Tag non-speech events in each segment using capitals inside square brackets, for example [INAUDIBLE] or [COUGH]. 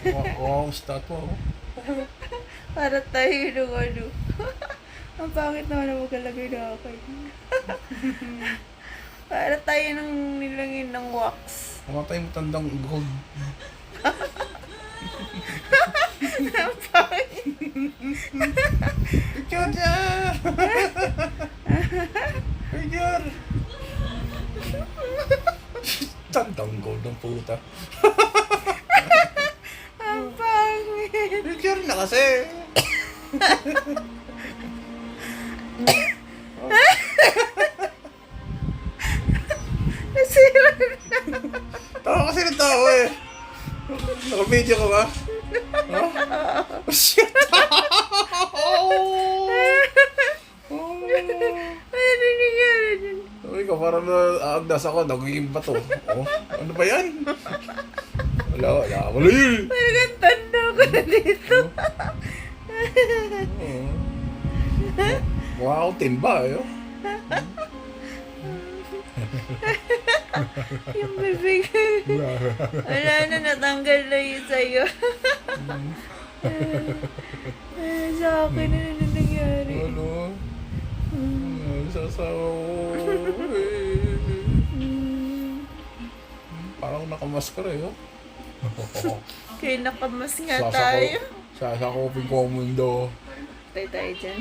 Mo. oh. [LAUGHS] Para tayo nung ano. [LAUGHS] Ang pangit naman na magkalagay na akin. [LAUGHS] Para tayo nung nilangin ng wax. Kamatay mo tandang gold. Ang pangit. Picture! Picture! Tandang gold ng puta. Ang pangit. Picture na kasi! Nasira na. Tawa kasi ng tao eh. Naka-video ka ba? Oh, shit! oh! Oh! Ano nangyari dun? Sabi ko, parang naagdas ako, nagiging bato. Oh, ano ba yan? Wala, wala. Wala yun! Parang ang tanda ko na dito. Oo. Mukha akong timba eh. oh. [LAUGHS] Yung bibig. Wala na, natanggal na yun sa'yo. Ah, sa akin, ano na nangyari? Ano? Ano sa asawa ko? Hmm. Parang nakamaskara eh. oh. Kaya nakamas nga Sasako- tayo. Sasakopin ko ang mundo. Tayo tayo dyan.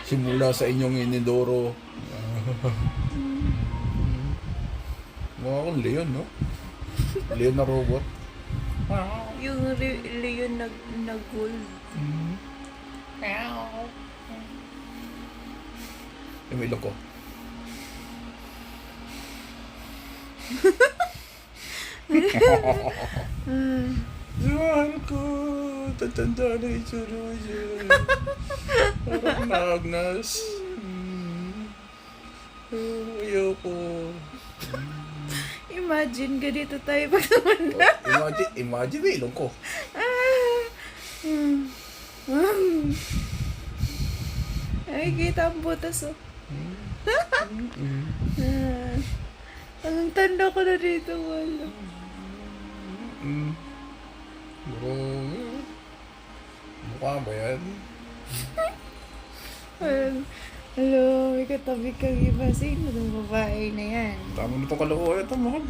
Simula sa inyong inidoro. [LAUGHS] Mukha akong Leon, no? Leon na robot. Yung re- Leon nag, nag-gold. Mm. Yung ilong ko. Mahal ko, tatanda na itsura mo siya. Parang [LAUGHS] naagnas. Mm. Ayoko. Imagine, ganito tayo pag tumanda. Imagine, imagine yung ilong ko. Ah. Ay, kita ang butas oh. Mm. Ah. Ang tanda ko na dito, wala. Mm. Mukha ba yan? [LAUGHS] Hello, may katabi kang iba. Sino itong babae na yan? Tama na itong kalokohan ito, mahal.